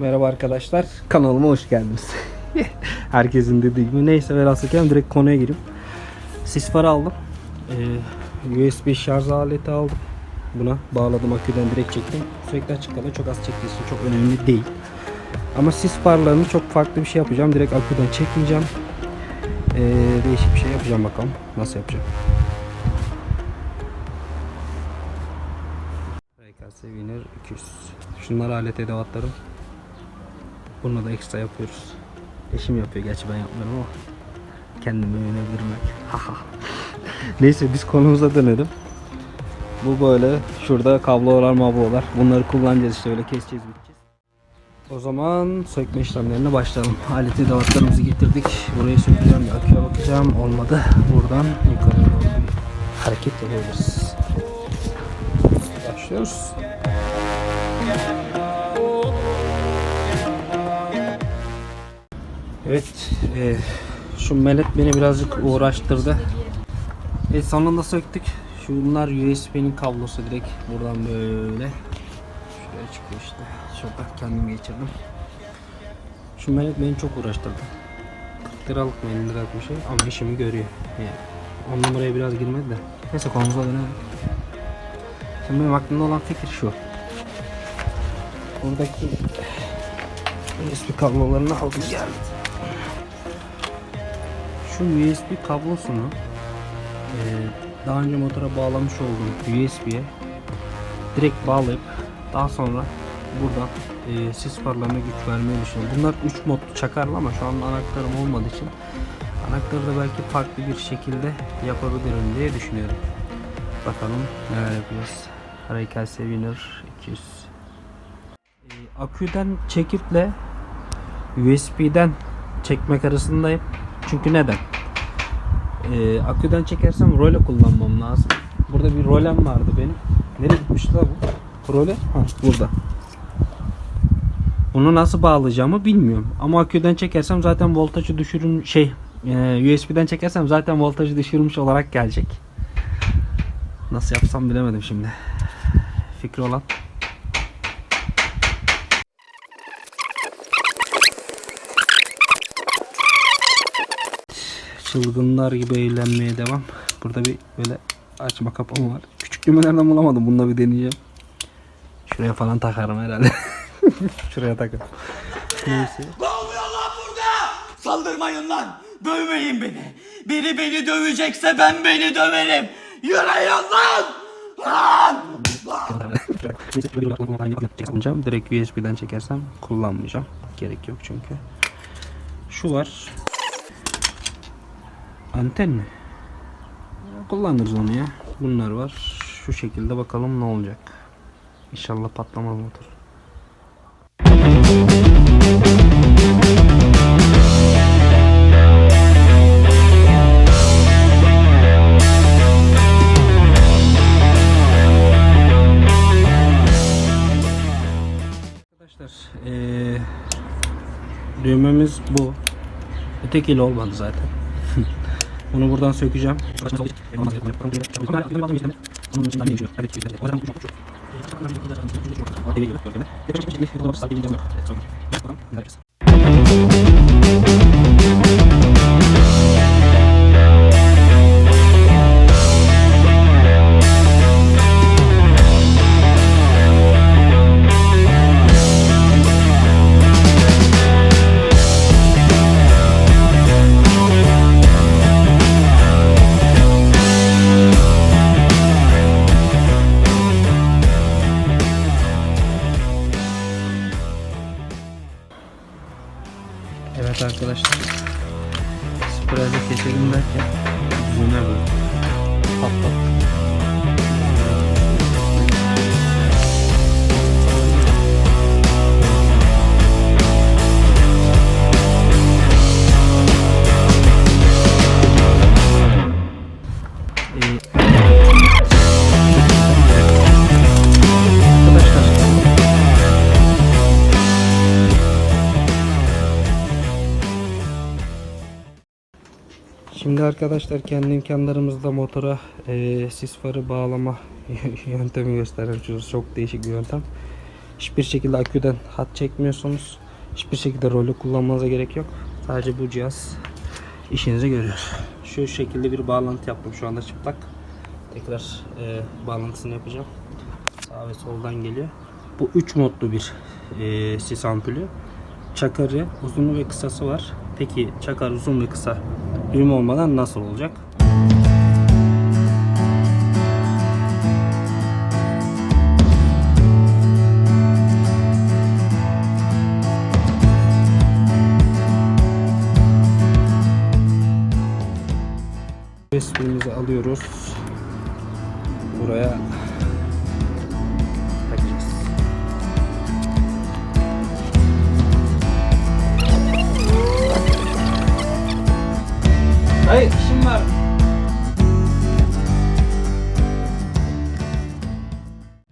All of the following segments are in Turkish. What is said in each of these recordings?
Merhaba arkadaşlar. Kanalıma hoş geldiniz. Herkesin dediği gibi. Neyse velhasıl direkt konuya gireyim. Sis farı aldım. Ee, USB şarj aleti aldım. Buna bağladım aküden direkt çektim. Sürekli açık kalıyor. Çok az çektiği için çok önemli değil. Ama sis farlarını çok farklı bir şey yapacağım. Direkt aküden çekmeyeceğim. Ee, değişik bir şey yapacağım bakalım. Nasıl yapacağım. RKS Winner 200. Şunlar alet edevatlarım. Bunu da ekstra yapıyoruz. Eşim yapıyor gerçi ben yapmıyorum ama kendimi övebilirim belki. Haha. Neyse biz konumuza dönelim. Bu böyle şurada kablolar mablolar. Bunları kullanacağız işte öyle keseceğiz biteceğiz. O zaman sökme işlemlerine başlayalım. Alet edevatlarımızı getirdik. Burayı sökeceğim. Bir aküye bakacağım. Olmadı. Buradan yukarı doğru bir hareket yapabiliriz. Başlıyoruz. Evet, e, şu melet beni birazcık uğraştırdı. E, sonunda söktük. Şunlar USB'nin kablosu direkt buradan böyle şuraya çıkıyor işte. Şurada kendim geçirdim. Şu melet beni çok uğraştırdı. 40 liralık mı 50 liralık bir şey ama işimi görüyor. Yani on numaraya biraz girmedi de. Neyse konumuza dönelim. Şimdi benim aklımda olan fikir şu. Buradaki USB kablolarını aldım geldim. Şu USB kablosunu eee, daha önce motora bağlamış olduğum USB'ye direkt bağlayıp daha sonra buradan eee sis farlarına güç vermeyi düşünüyorum. Bunlar 3 modlu çakarlı ama şu an anahtarım olmadığı için anahtarı da belki farklı bir şekilde yapabilirim diye düşünüyorum. Bakalım neler yapıyoruz. RKS Winner 200 Ee, Aküden çekiple USB'den çekmek arasındayım. Çünkü neden? Ee, aküden çekersem role kullanmam lazım. Burada bir rolem vardı benim. Nereye gitmişti la bu? Role? Ha, burada. Bunu nasıl bağlayacağımı bilmiyorum. Ama aküden çekersem zaten voltajı düşürün şey e, USB'den çekersem zaten voltajı düşürmüş olarak gelecek. Nasıl yapsam bilemedim şimdi. Fikri olan. Çılgınlar gibi eğlenmeye devam. Burada bir böyle açma kapama var. Küçük düğmelerden bulamadım. Bunu da bir deneyeceğim. Şuraya falan takarım herhalde. Şuraya takarım. Neyse. Ne oluyor lan burada? Saldırmayın lan. Dövmeyin beni. Biri beni dövecekse ben beni döverim. Yürüyün lan. Lan. Direkt USB'den çekersem kullanmayacağım. Gerek yok çünkü. Şu var. Anten mi? Kullanırız onu ya. Bunlar var. Şu şekilde bakalım ne olacak. İnşallah patlamaz motor. Arkadaşlar eee düğmemiz bu. Ötekiyle olmadı zaten. Bunu buradan sökeceğim. Evet arkadaşlar. Sprayla keselim derken Şimdi arkadaşlar kendi imkanlarımızla motora e, sis farı bağlama yöntemi göstereceğiz. Çok değişik bir yöntem. Hiçbir şekilde aküden hat çekmiyorsunuz. Hiçbir şekilde rolü kullanmanıza gerek yok. Sadece bu cihaz işinizi görüyor. Şu şekilde bir bağlantı yaptım şu anda çıplak. Tekrar e, bağlantısını yapacağım. Sağ ve soldan geliyor. Bu 3 modlu bir e, sis ampulü. Çakarı uzunlu ve kısası var. Peki çakar uzun ve kısa düğüm olmadan nasıl olacak? Hayır işim var.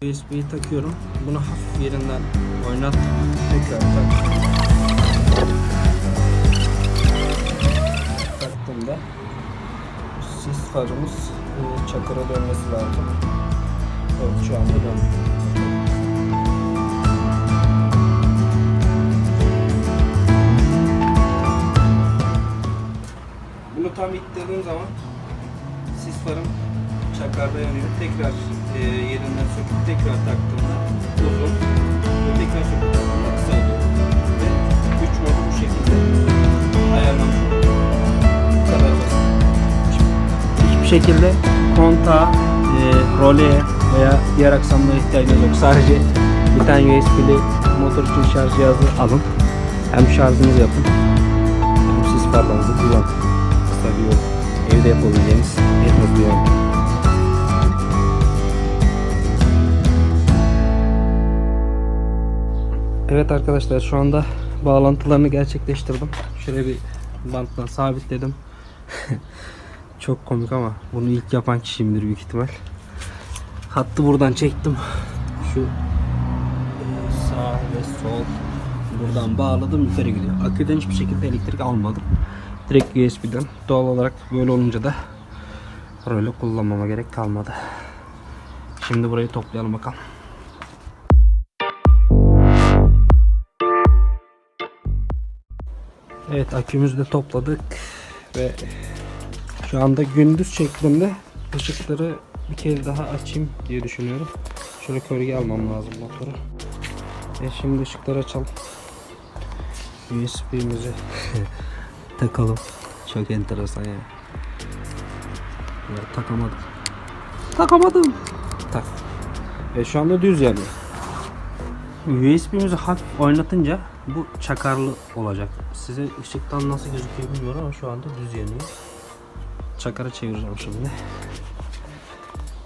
USB'yi takıyorum. Bunu hafif yerinden oynat. Tekrar tak. Taktığımda sis farımız e, çakıra dönmesi lazım. Evet şu anda döndü. Tam ittirdiğim zaman sis farım çakarda yanıyor. Tekrar e, yerinden söküp tekrar taktığımda uzun ve tekrar söküp taktığımda kısa oluyor. Ve üç modu bu şekilde ayarlamış oluyor. Bu kadar basit. Hiçbir şekilde kontağa, e, role veya diğer aksamlara ihtiyacınız yok. Sadece bir tane USB'li motor için şarj cihazı alın. Hem şarjınızı yapın hem sis farlarınızı kullanın. Evde yapabileceğiniz en hızlı yol. Evet arkadaşlar şu anda bağlantılarını gerçekleştirdim. Şöyle bir bantla sabitledim. Çok komik ama bunu ilk yapan kişiyimdir büyük ihtimal. Hattı buradan çektim. Şu e, sağ ve sol buradan bağladım yukarı gidiyor. Aküden hiçbir şekilde elektrik almadım. Direkt USB'den. Doğal olarak böyle olunca da rölü kullanmama gerek kalmadı. Şimdi burayı toplayalım bakalım. Evet akümüzü de topladık ve şu anda gündüz şeklinde ışıkları bir kez daha açayım diye düşünüyorum. Şöyle gölge almam lazım motoru. E şimdi ışıkları açalım. USB'mizi takalım. Çok enteresan ya. Ya takamadım. Takamadım. Tak. E şu anda düz yanıyor. USB'mizi hafif oynatınca bu çakarlı olacak. Size ışıktan nasıl gözüküyor bilmiyorum ama şu anda düz yanıyor. Çakara çevireceğim şimdi.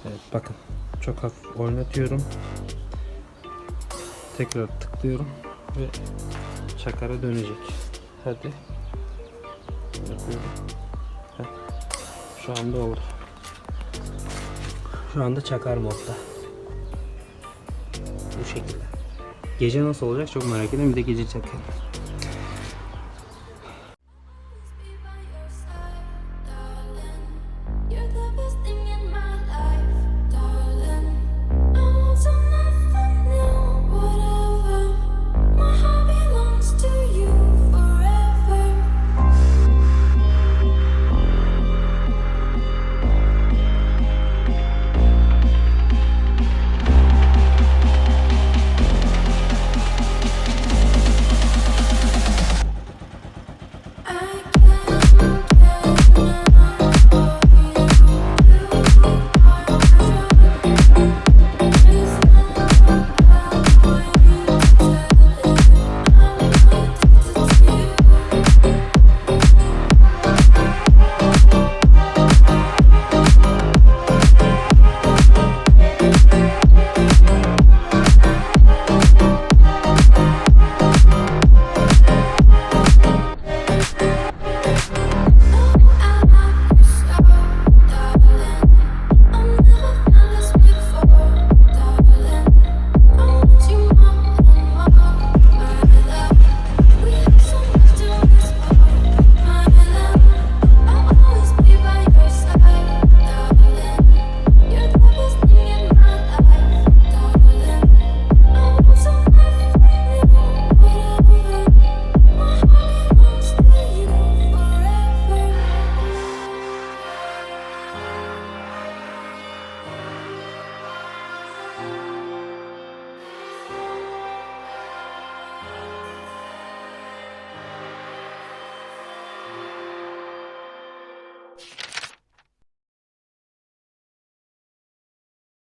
Evet bakın. Çok hafif oynatıyorum. Tekrar tıklıyorum ve çakara dönecek. Hadi. Yapıyorum. Heh. Şu anda oldu. Şu anda çakar modda. Bu şekilde. Gece nasıl olacak çok merak ediyorum. Bir de gece çakar.